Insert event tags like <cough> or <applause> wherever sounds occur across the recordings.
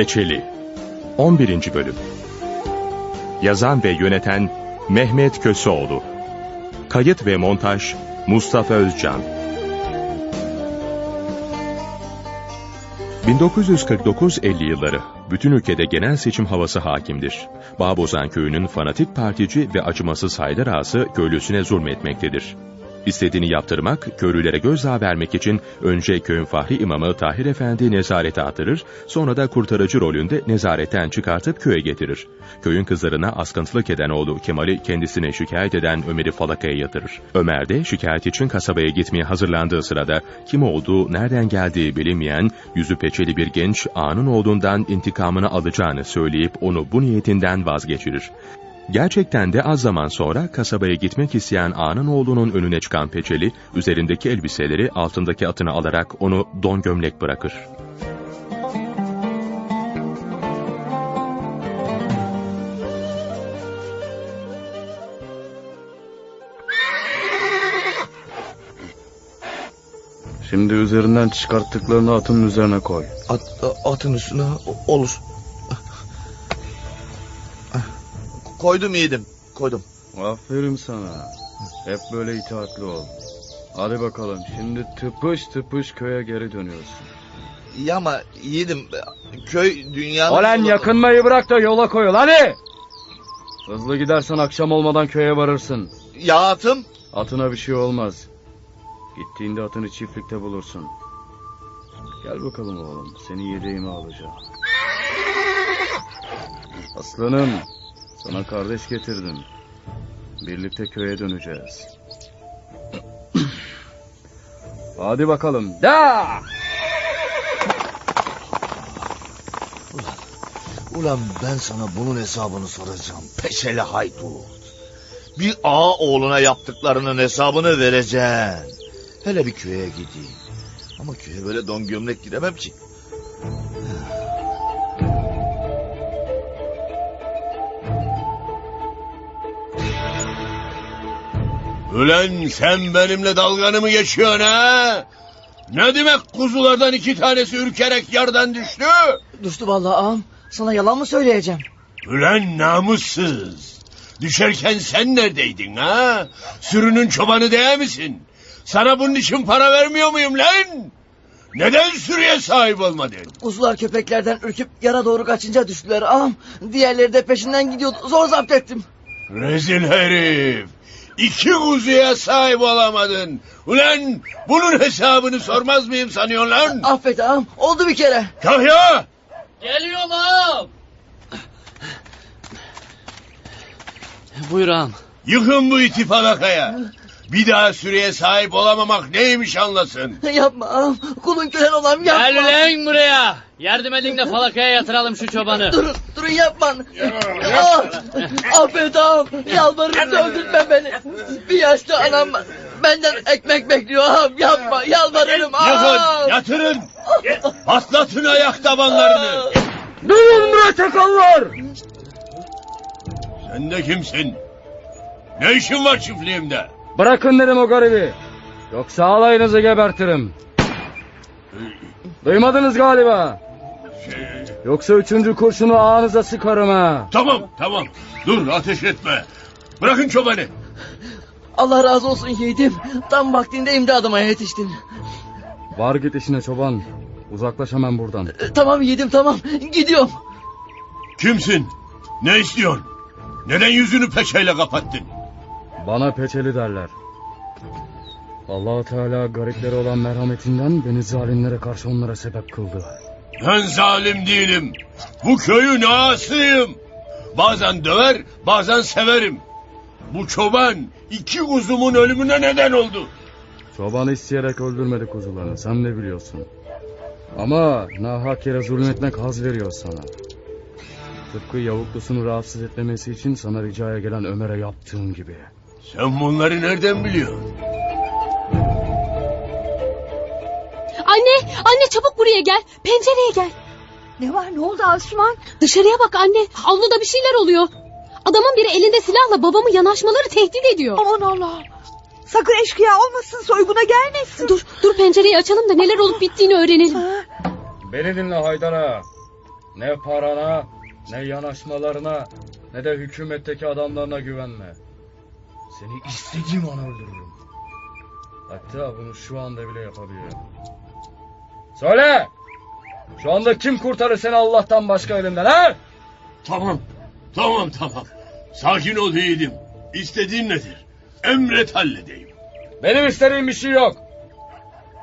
Peçeli 11. Bölüm Yazan ve yöneten Mehmet Köseoğlu Kayıt ve montaj Mustafa Özcan 1949-50 yılları bütün ülkede genel seçim havası hakimdir. Bağbozan köyünün fanatik partici ve acımasız Haydar Ağası köylüsüne zulmetmektedir. İstediğini yaptırmak, köylülere gözdağı vermek için önce köyün fahri imamı Tahir Efendi nezarete attırır, sonra da kurtarıcı rolünde nezaretten çıkartıp köye getirir. Köyün kızlarına askıntılık eden oğlu Kemal'i kendisine şikayet eden Ömer'i falakaya yatırır. Ömer de şikayet için kasabaya gitmeye hazırlandığı sırada kim olduğu, nereden geldiği bilinmeyen, yüzü peçeli bir genç ağanın oğlundan intikamını alacağını söyleyip onu bu niyetinden vazgeçirir. Gerçekten de az zaman sonra kasabaya gitmek isteyen ağanın oğlunun önüne çıkan Peçeli, üzerindeki elbiseleri altındaki atına alarak onu don gömlek bırakır. Şimdi üzerinden çıkarttıklarını atın üzerine koy. At, atın üstüne olur. Koydum yiğidim. Koydum. Aferin sana. Hep böyle itaatli ol. Hadi bakalım şimdi tıpış tıpış köye geri dönüyorsun. İyi ama yiğidim köy dünyanın... Olan yakınmayı bırak da yola koyul hadi. Hızlı gidersen akşam olmadan köye varırsın. Ya atım? Atına bir şey olmaz. Gittiğinde atını çiftlikte bulursun. Gel bakalım oğlum seni yedeğime alacağım. Aslanım sana kardeş getirdim. Birlikte köye döneceğiz. <clears throat> Hadi bakalım. Da! Ulan ben sana bunun hesabını soracağım. Peşeli haydut. Bir ağa oğluna yaptıklarının hesabını vereceksin. Hele bir köye gideyim. Ama köye böyle don gömlek giremem ki. Ulan sen benimle dalganı mı geçiyorsun ha? Ne demek kuzulardan iki tanesi ürkerek yardan düştü? Düştü vallahi ağam. Sana yalan mı söyleyeceğim? Ulan namussuz. Düşerken sen neredeydin ha? Sürünün çobanı değil misin? Sana bunun için para vermiyor muyum lan? Neden sürüye sahip olmadın? Kuzular köpeklerden ürküp yara doğru kaçınca düştüler ağam. Diğerleri de peşinden gidiyordu. Zor zapt ettim. Rezil herif. İki kuzuya sahip olamadın. Ulan bunun hesabını sormaz mıyım sanıyorsun lan? Affet ağam. Oldu bir kere. Kahya! Geliyorum ağam. Buyur ağam. Yıkın bu iti falakaya. Bir daha sürüye sahip olamamak neymiş anlasın. <laughs> Yapma ağam. Kulun kölen olan yapma. Gel ulan buraya. Yardım edin de falakaya yatıralım şu çobanı. Durun, durun yapma. Ah, affet ağam. Yalvarırım öldürtme beni. Bir yaşlı anam benden ekmek bekliyor ağam. Yapma. Yalvarırım ağam. Yıkın, yatırın. Patlatın ayak tabanlarını. Durun bre çakallar! Sen de kimsin? Ne işin var çiftliğimde? Bırakın dedim o garibi. Yoksa alayınızı gebertirim. Duymadınız galiba. Yoksa üçüncü kurşunu ağınıza sıkarım ha. Tamam tamam. Dur ateş etme. Bırakın çobanı. Allah razı olsun yiğidim. Tam vaktinde imdadıma yetiştin. Var git işine çoban. Uzaklaş hemen buradan. E, Tamam yiğidim tamam. Gidiyorum. Kimsin? Ne istiyorsun? Neden yüzünü peçeyle kapattın? Bana peçeli derler. allah Teala gariplere olan merhametinden beni zalimlere karşı onlara sebep kıldı. Ben zalim değilim. Bu köyün ağasıyım. Bazen döver, bazen severim. Bu çoban iki kuzumun ölümüne neden oldu. Çoban isteyerek öldürmedi kuzularını sen de biliyorsun. Ama nahak yere zulmetmek haz veriyor sana. Tıpkı yavuklusunu rahatsız etmemesi için sana ricaya gelen Ömer'e yaptığın gibi. Sen bunları nereden biliyorsun? Anne, anne çabuk buraya gel. Pencereye gel. Ne var ne oldu Asuman? Dışarıya bak anne. Avluda bir şeyler oluyor. Adamın biri elinde silahla babamı yanaşmaları tehdit ediyor. Aman Allah. Sakın eşkıya olmasın soyguna gelmesin. Dur, dur pencereyi açalım da neler olup bittiğini öğrenelim. Beni dinle Haydar ağa. Ne parana, ne yanaşmalarına, ne de hükümetteki adamlarına güvenme. Seni istediğim an öldürürüm. Hatta bunu şu anda bile yapabilirim. Söyle! Şu anda kim kurtarır seni Allah'tan başka elimden ha? Tamam. Tamam tamam. Sakin ol yiğidim. İstediğin nedir? Emret halledeyim. Benim istediğim bir şey yok.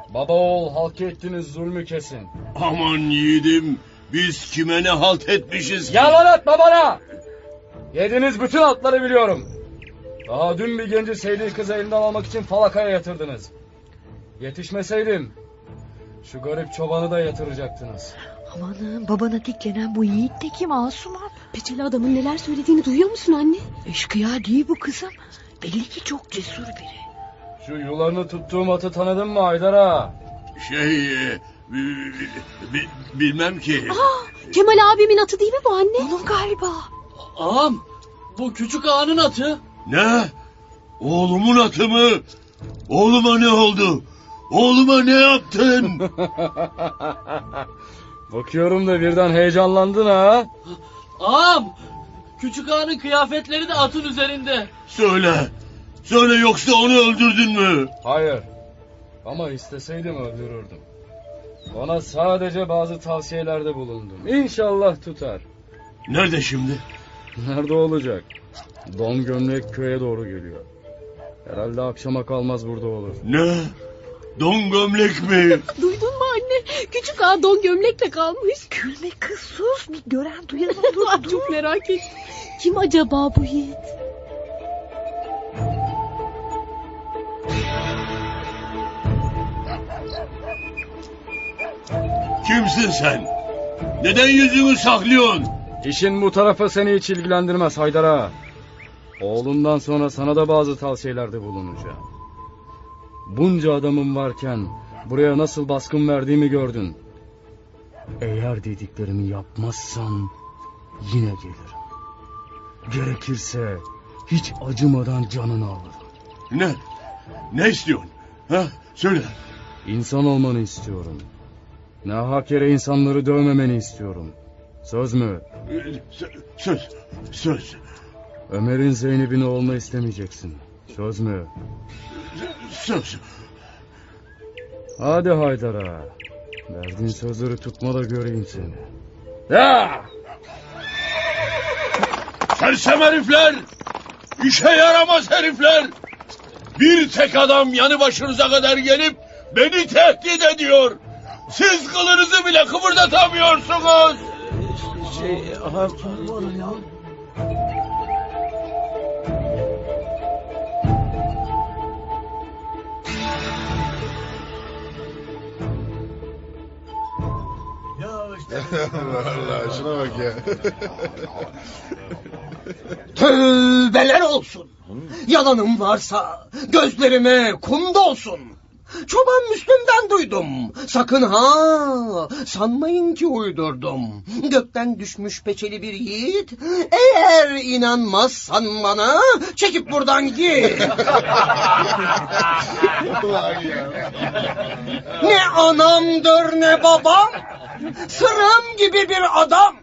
Baba oğul halk ettiğiniz zulmü kesin. Aman yiğidim. Biz kime ne halt etmişiz ki? Yalan atma bana! Yediğiniz bütün altları biliyorum. Daha dün bir genci sevdiği kızı elinden almak için falakaya yatırdınız. Yetişmeseydim şu garip çobanı da yatıracaktınız. Amanın babana diklenen bu yiğit de kim Asuman? Peçeli adamın neler söylediğini duyuyor musun anne? Eşkıya değil bu kızım. Belli ki çok cesur biri. Şu yularını tuttuğum atı tanıdın mı Haydar ağa? Şey... e, bi- bi- bi- bilmem ki. Kemal abimin atı değil mi bu anne? Onun galiba. Ağam bu küçük ağanın atı. Ne? Oğlumun atı mı? Oğluma ne oldu? Oğluma ne yaptın? <laughs> Bakıyorum da birden heyecanlandın ha. Ağam küçük ağanın kıyafetleri de atın üzerinde. Söyle. Söyle yoksa onu öldürdün mü? Hayır. Ama isteseydim öldürürdüm. Ona sadece bazı tavsiyelerde bulundum. İnşallah tutar. Nerede şimdi? Nerede olacak? Don gömlek köye doğru geliyor. Herhalde akşama kalmaz burada olur. Ne? Don gömlek mi? <laughs> Duydun mu anne? Küçük ağa don gömlekle kalmış. Gülme kız sus. Bir gören duyan Ay, olur. Çok merak ettim. Kim acaba bu yiğit? Kimsin sen? Neden yüzünü saklıyorsun? İşin bu tarafı seni hiç ilgilendirmez Haydar ağa. Oğlumdan sonra sana da bazı tavsiyelerde bulunacağım. Bunca adamım varken buraya nasıl baskın verdiğimi gördün. Eğer dediklerimi yapmazsan yine gelirim. Gerekirse hiç acımadan canını alırım. Ne? Ne istiyorsun? Ha? Söyle. İnsan olmanı istiyorum. Ne hak yere insanları dövmemeni istiyorum. Söz mü? Söz. Söz. Ömer'in Zeynep'in oğlunu istemeyeceksin. Söz mü? Söz. Hadi Haydar ağa. Verdiğin sözleri tutma da göreyim seni. Ya! Sersem herifler! İşe yaramaz herifler! Bir tek adam yanı başınıza kadar gelip beni tehdit ediyor. Siz kılınızı bile kıpırdatamıyorsunuz. Allah şuna bak ya. <laughs> Tövbeler olsun. Yalanım varsa gözlerime kum dolsun. Çoban Müslüm'den duydum. Sakın ha sanmayın ki uydurdum. Gökten düşmüş peçeli bir yiğit. Eğer inanmazsan bana çekip buradan git. <laughs> ne anamdır ne babam. Sırım gibi bir adam.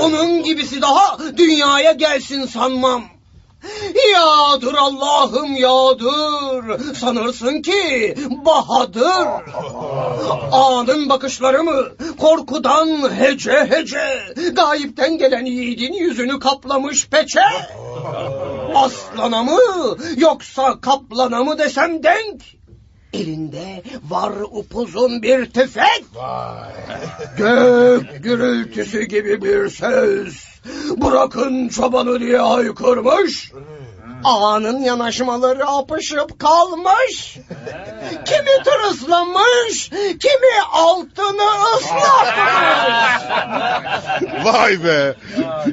Onun gibisi daha dünyaya gelsin sanmam. Yağdır Allah'ım yağdır. Sanırsın ki bahadır. Anın bakışları mı? Korkudan hece hece. Gayipten gelen yiğidin yüzünü kaplamış peçe. Aslana mı yoksa kaplana mı desem denk. Elinde var upuzun bir tüfek. Gök gürültüsü gibi bir ses. Bırakın çobanı diye haykırmış. Ağanın yanaşmaları apışıp kalmış. Kimi tırıslamış, kimi altını ıslatmış. <laughs> Vay be.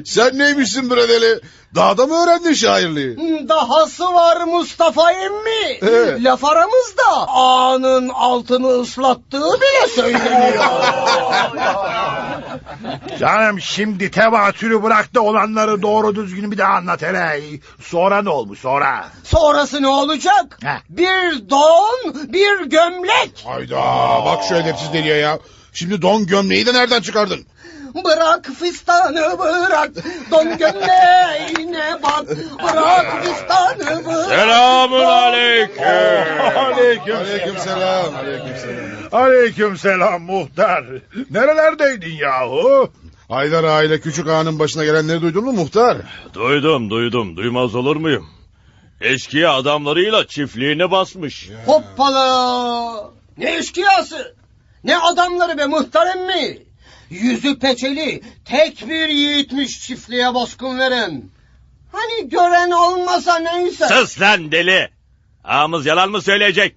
Sen neymişsin bre deli? Dağda mı öğrendin şairliği? Dahası var Mustafa emmi. Evet. Laf aramızda ağanın altını ıslattığı bile söyleniyor. <laughs> Canım şimdi tevatürü bırak da olanları doğru düzgün bir daha anlat hele. Sonra ne olmuş sonra? Sonrası ne olacak? Heh. Bir don, bir gömlek. Hayda bak şu edepsiz deliye ya. Şimdi don gömleği de nereden çıkardın? Bırak fistanı bırak. Don gömleğine bak. Bırak fistanı bırak. Selamun aleyküm. Aleyküm, aleyküm selam. Aleyküm selam. Aleyküm selam muhtar. Nerelerdeydin yahu? Haydar aile küçük ağanın başına gelenleri duydun mu muhtar? Duydum duydum duymaz olur muyum? Eşkıya adamlarıyla çiftliğini basmış. Hoppala. Ne eşkıyası. Ne adamları be muhtar emmi. Yüzü peçeli tek bir yiğitmiş çiftliğe baskın veren. Hani gören olmasa neyse. Sus lan deli. Ağamız yalan mı söyleyecek?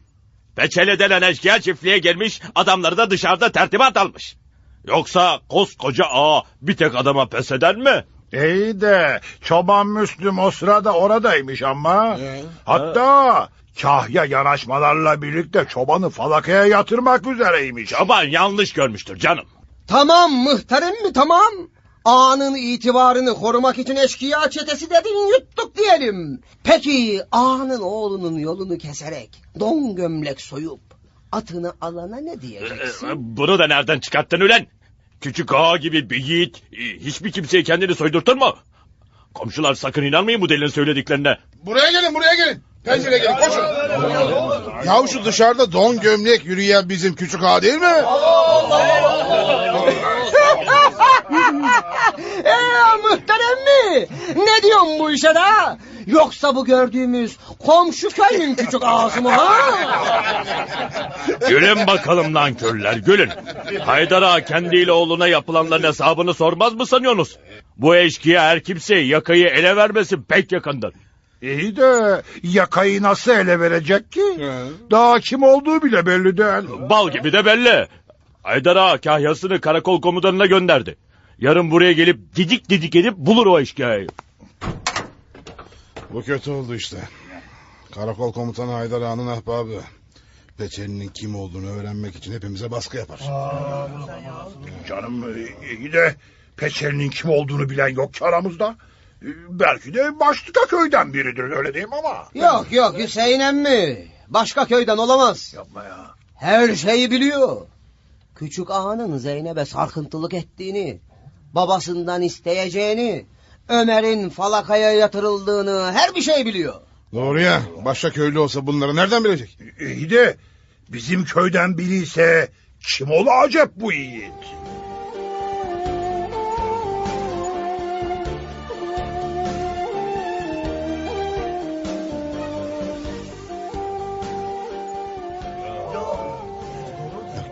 Peçeli denen eşkıya çiftliğe gelmiş adamları da dışarıda tertibat almış. Yoksa koskoca ağa bir tek adama pes eder mi? İyi de çoban Müslüm o sırada oradaymış ama. Hatta kahya yanaşmalarla birlikte çobanı falakaya yatırmak üzereymiş. Çoban yanlış görmüştür canım. Tamam muhtarım mı tamam. Ağanın itibarını korumak için eşkıya çetesi dedin yuttuk diyelim. Peki ağanın oğlunun yolunu keserek don gömlek soyup atını alana ne diyeceksin? Ee, Bunu da nereden çıkarttın ulan? Küçük ağa gibi bir yiğit e, hiçbir kimseye kendini soydurtur mu? Komşular sakın inanmayın bu delinin söylediklerine. Buraya gelin, buraya gelin. Pencere gelin, koşun. Yahu şu dışarıda don gömlek yürüyen bizim küçük ağa değil mi? Eee muhterem mi? Ne diyorsun bu işe de? Yoksa bu gördüğümüz komşu köyün küçük ağası mı ha? Gülün bakalım lan körler gülün. Haydar ağa kendiyle oğluna yapılanların hesabını sormaz mı sanıyorsunuz? Bu eşkıya her kimseyi yakayı ele vermesi pek yakındır. İyi de yakayı nasıl ele verecek ki? Daha kim olduğu bile belli değil. Bal gibi de belli. Haydar ağa kahyasını karakol komutanına gönderdi. Yarın buraya gelip didik didik edip bulur o eşkıyayı. Bu kötü oldu işte. Karakol komutanı Haydar ağanın ahbabı. Peçeli'nin kim olduğunu öğrenmek için hepimize baskı yapar. Canım iyi de Peçeli'nin kim olduğunu bilen yok ki aramızda. Ee, Belki de başka köyden biridir öyle değil mi ama? Yok yok Hüseyin emmi. Başka köyden olamaz. Yapma ya. Her şeyi biliyor. Küçük ağanın Zeynep'e sarkıntılık ettiğini, babasından isteyeceğini, Ömer'in falakaya yatırıldığını her bir şey biliyor. Doğru ya. Başka köylü olsa bunları nereden bilecek? İyi de bizim köyden biri ise kim ola acep bu yiğit?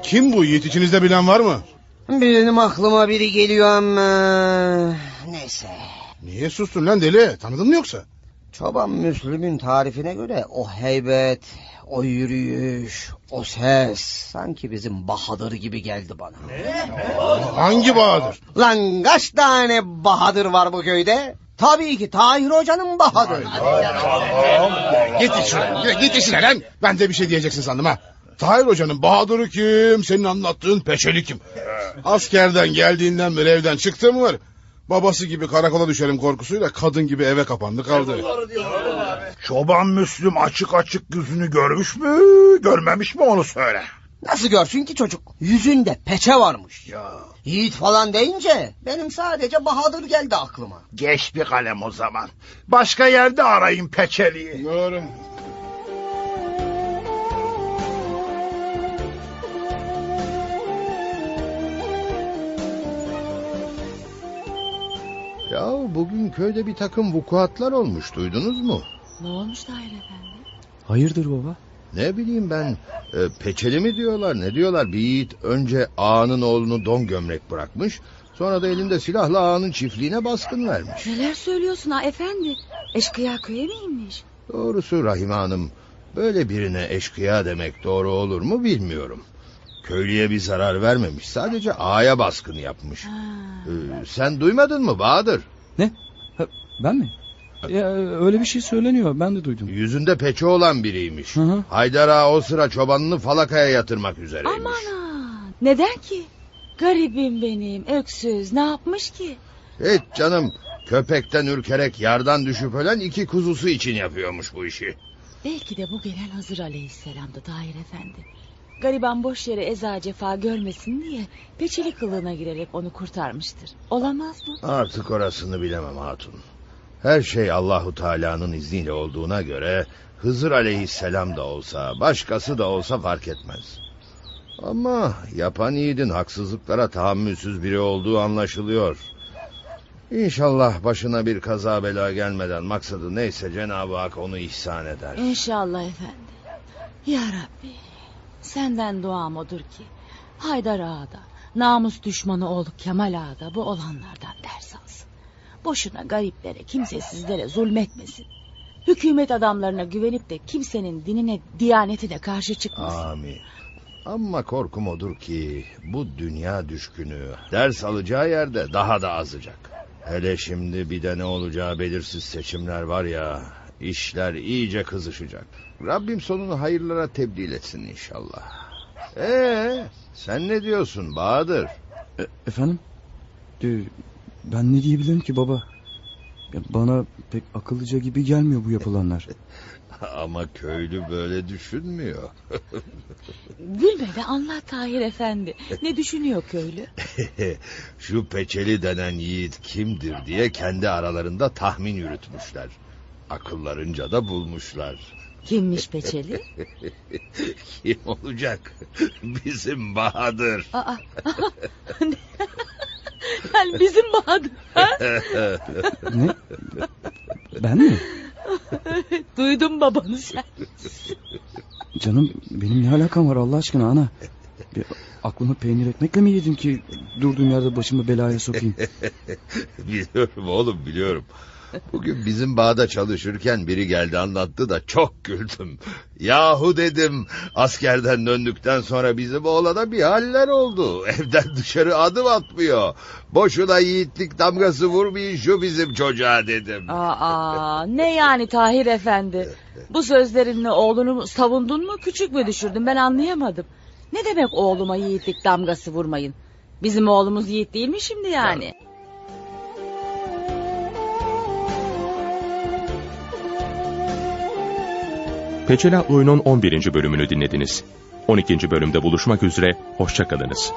Kim bu yiğit içinizde bilen var mı? Benim aklıma biri geliyor ama... Neyse. Niye sustun lan deli? Tanıdın mı yoksa? Çoban Müslüm'ün tarifine göre o heybet, o yürüyüş, o ses sanki bizim Bahadır gibi geldi bana. Hangi Bahadır? Lan kaç tane Bahadır var bu köyde? Tabii ki Tahir Hoca'nın Bahadır. Git işine. Git işine lan. Ben de bir şey diyeceksin sandım ha. Tahir Hoca'nın Bahadır'ı kim? Senin anlattığın peçeli kim? Askerden geldiğinden beri evden çıktı mı var? Babası gibi karakola düşerim korkusuyla kadın gibi eve kapandı kaldı. Çoban Müslüm açık açık yüzünü görmüş mü, görmemiş mi onu söyle. Nasıl görsün ki çocuk? Yüzünde peçe varmış. Yiğit falan deyince benim sadece Bahadır geldi aklıma. Geç bir kalem o zaman. Başka yerde arayın peçeliyi. Doğru. Ya bugün köyde bir takım vukuatlar olmuş duydunuz mu? Ne olmuş Tahir Efendi? Hayırdır baba? Ne bileyim ben e, peçeli mi diyorlar ne diyorlar bir yiğit önce ağanın oğlunu don gömlek bırakmış sonra da elinde silahla ağanın çiftliğine baskın vermiş. Neler söylüyorsun ha efendi? Eşkıya köye mi inmiş? Doğrusu Rahime Hanım böyle birine eşkıya demek doğru olur mu bilmiyorum. Köylüye bir zarar vermemiş sadece ağaya baskın yapmış. Ee, sen duymadın mı Bahadır? Ben mi? Ya, öyle bir şey söyleniyor ben de duydum. Yüzünde peçe olan biriymiş. Haydar Ağa o sıra çobanını falakaya yatırmak üzereymiş. Aman ha, neden ki? Garibim benim, öksüz, ne yapmış ki? Hiç canım köpekten ürkerek yardan düşüp ölen iki kuzusu için yapıyormuş bu işi. Belki de bu gelen Hızır Aleyhisselam'dı Tahir Efendi. Gariban boş yere eza cefa görmesin diye peçeli kılığına girerek onu kurtarmıştır. Olamaz mı? Artık orasını bilemem hatun. Her şey Allahu Teala'nın izniyle olduğuna göre Hızır aleyhisselam da olsa, başkası da olsa fark etmez. Ama yapan yiğidin haksızlıklara tahammülsüz biri olduğu anlaşılıyor. İnşallah başına bir kaza bela gelmeden maksadı neyse Cenab-ı Hak onu ihsan eder. İnşallah efendi. Ya Rabbi senden duam odur ki Haydar Ağa da namus düşmanı oğlu Kemal Ağa da bu olanlardan ders alsın. Boşuna gariplere kimsesizlere zulmetmesin. Hükümet adamlarına güvenip de kimsenin dinine diyanetine karşı çıkmasın. Amin. Ama korkum odur ki bu dünya düşkünü ders alacağı yerde daha da azacak. Hele şimdi bir de ne olacağı belirsiz seçimler var ya işler iyice kızışacak. Rabbim sonunu hayırlara tebdil etsin inşallah. Ee, sen ne diyorsun Bahadır? E, efendim? Ee, ben ne diyebilirim ki baba? Ya bana pek akıllıca gibi gelmiyor bu yapılanlar. <laughs> Ama köylü böyle düşünmüyor. <laughs> Gülme de anlat Tahir Efendi. Ne düşünüyor köylü? <laughs> Şu peçeli denen yiğit kimdir diye kendi aralarında tahmin yürütmüşler. Akıllarınca da bulmuşlar. Kimmiş peçeli? <laughs> Kim olacak? Bizim Bahadır. Aa, <laughs> yani bizim Bahadır. ha? <laughs> ne? Ben mi? Duydum babanı sen. Canım benim ne alakam var Allah aşkına ana? Bir aklımı peynir ekmekle mi yedim ki durduğum yerde başımı belaya sokayım? biliyorum oğlum biliyorum. Bugün bizim bağda çalışırken biri geldi anlattı da çok güldüm. Yahu dedim askerden döndükten sonra bizim oğlana bir haller oldu. Evden dışarı adım atmıyor. Boşuna yiğitlik damgası vurmayın şu bizim çocuğa dedim. Aa, ne yani Tahir Efendi? Bu sözlerinle oğlunu savundun mu küçük mü düşürdün ben anlayamadım. Ne demek oğluma yiğitlik damgası vurmayın? Bizim oğlumuz yiğit değil mi şimdi yani? Peçeli adlı oyunun 11. bölümünü dinlediniz. 12. bölümde buluşmak üzere, hoşçakalınız.